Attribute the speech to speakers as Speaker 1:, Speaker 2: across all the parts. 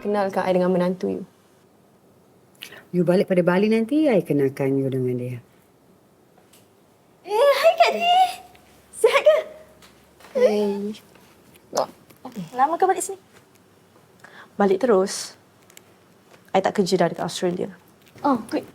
Speaker 1: kenalkan I dengan menantu you.
Speaker 2: You balik pada Bali nanti, I kenalkan you dengan dia.
Speaker 3: Eh, hai Kak Di. Sihat ke?
Speaker 1: Hey.
Speaker 3: Lama ke balik sini?
Speaker 1: Balik terus. I tak kerja dah dekat Australia.
Speaker 3: Oh, good.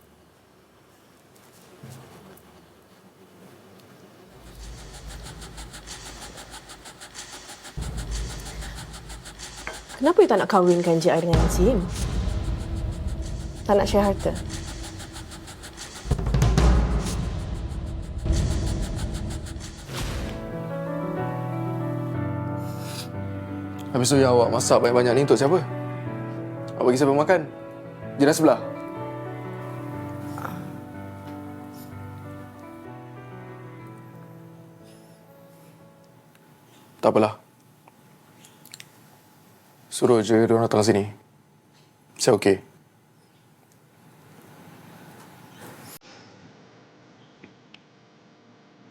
Speaker 1: Kenapa you tak nak kahwinkan I dengan Nazim? Tak nak share harta?
Speaker 4: Habis tu yang awak masak banyak-banyak ni untuk siapa? Awak bagi siapa makan? Jiran sebelah? Tak apalah. Suruh je dia orang datang sini. Saya okey.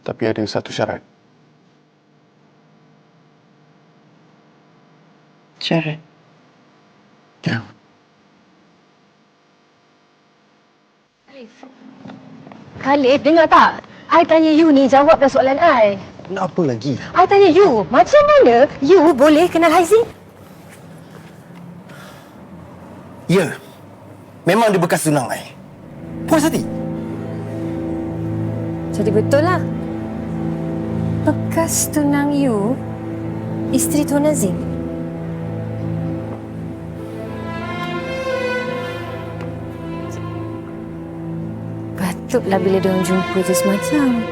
Speaker 4: Tapi ada satu syarat.
Speaker 5: Syarat.
Speaker 4: Ya.
Speaker 6: Khalif, dengar tak? I tanya you ni, jawab dah soalan I.
Speaker 5: Nak apa lagi?
Speaker 6: I tanya you, macam mana you boleh kenal Haizin?
Speaker 5: Ya. Memang dia bekas tunang I. Puas hati?
Speaker 6: Jadi betul lah. Bekas tunang you, isteri Tuan Nazim. Patutlah bila dia jumpa je semacam.